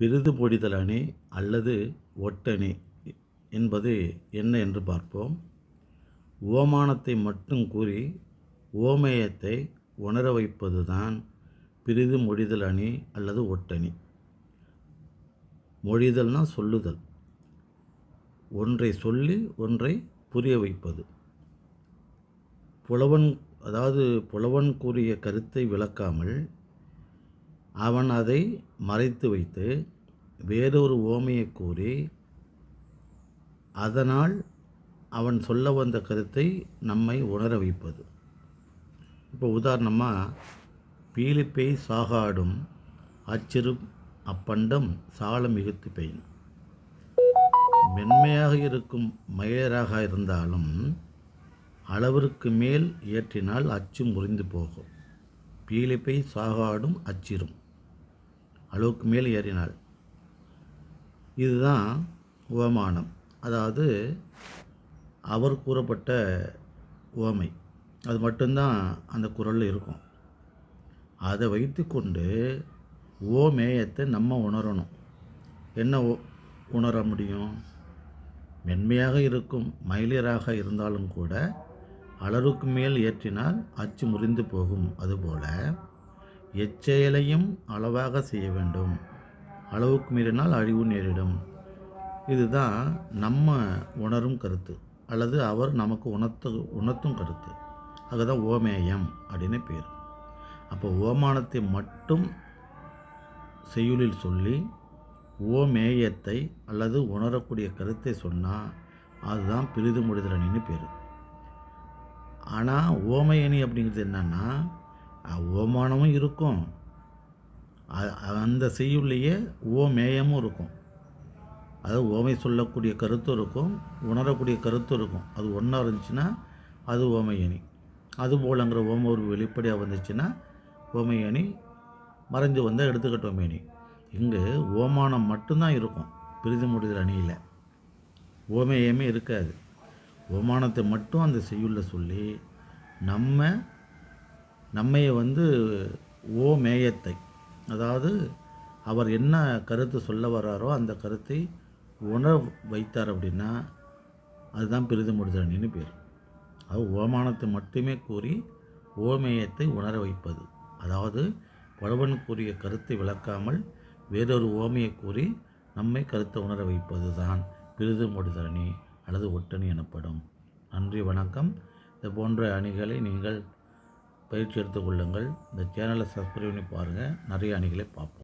பிரிது பொடிதல் அணி அல்லது ஒட்டணி என்பது என்ன என்று பார்ப்போம். ஓமானத்தை மட்டும் கூறி ஓமேயத்தை உணர வைப்பது தான் பிரிது மொழிதல் அணி அல்லது ஒட்டணி. மொழிதல்னால் சொல்லுதல். ஒன்றை சொல்லி ஒன்றை புரிய வைப்பது. புலவன் அதாவது புலவன் கூறிய கருத்தை விளக்காமல் அவன் அதை மறைத்து வைத்து வேறொரு ஓமையை கூறி அதனால் அவன் சொல்ல வந்த கருத்தை நம்மை உணர வைப்பது. இப்போ உதாரணமாக பீலிப்பை சாகாடும் அச்சிறு அப்பண்டம் சால மிகுத்து பெயின். மென்மையாக இருக்கும் மயிலராக இருந்தாலும் அளவிற்கு மேல் ஏற்றினால் அச்சு முறிந்து போகும். பீலிப்பை சாகாடும் அச்சிரும் அளவுக்கு மேல் ஏறினால். இதுதான் உவமானம். அதாவது அவர் கூறப்பட்ட உவமை. அது மட்டும்தான் அந்த குரலில் இருக்கும். அதை வைத்துக்கொண்டு ஓமேயத்தை நம்ம உணரணும். என்ன உணர முடியும்? மென்மையாக இருக்கும் மயிலியராக இருந்தாலும் கூட அளவுக்கு மேல் ஏற்றினால் அச்சு முறிந்து போகும். அதுபோல எச்செயலையும் அளவாக செய்ய வேண்டும். அளவுக்கு மீறினால் அழிவு நேரிடும். இதுதான் நம்ம உணரும் கருத்து. அல்லது அவர் நமக்கு உணர்த்து உணர்த்தும் கருத்து. அதுதான் ஓமேயம் அப்படின்னு பேர். அப்போ ஓமானத்தை மட்டும் செய்யுளில் சொல்லி ஓமேயத்தை அல்லது உணரக்கூடிய கருத்தை சொன்னால் அதுதான் பிரிது முடிதலணின்னு பேர். ஆனால் ஓமையணி அப்படிங்கிறது என்னென்னா ஓமானமும் இருக்கும். அந்த செய்யுள்ளையே ஓமேயமும் இருக்கும். அதாவது ஓமை சொல்லக்கூடிய கருத்தும் இருக்கும். உணரக்கூடிய கருத்தும் இருக்கும். அது ஒன்றா இருந்துச்சுன்னா அது ஓமையணி அது போலங்கிற ஓம ஒரு வெளிப்படையாக வந்துச்சுன்னா ஓமையணி மறைஞ்சு வந்தால் எடுத்துக்கட்டும் மேனி இங்கு ஓமானம் மட்டும்தான் இருக்கும். பிரிதி முடிதல் அணியில். ஓமேயமே இருக்காது. ஓமானத்தை மட்டும் அந்த செய்யுள்ள சொல்லி நம்ம நம்மைய வந்து ஓமேயத்தை அதாவது அவர் என்ன கருத்து சொல்ல வர்றாரோ அந்த கருத்தை உணர வைத்தார் அப்படின்னா அதுதான் பிரிது பேர். அது ஓமானத்தை மட்டுமே கூறி ஓமேயத்தை உணர வைப்பது. அதாவது பழவன் கூறிய கருத்தை விளக்காமல் வேறொரு ஓமையை கூறி நம்மை கருத்தை உணர வைப்பது தான் பிரிது முடிதரணி அல்லது ஒட்டணி எனப்படும். நன்றி வணக்கம். இது போன்ற அணிகளை நீங்கள் பயிற்சி எடுத்துக்கொள்ளுங்கள் இந்த சேனலை சப்ஸ்கிரைப் பண்ணி பாருங்கள் நிறைய அணிகளை பார்ப்போம்.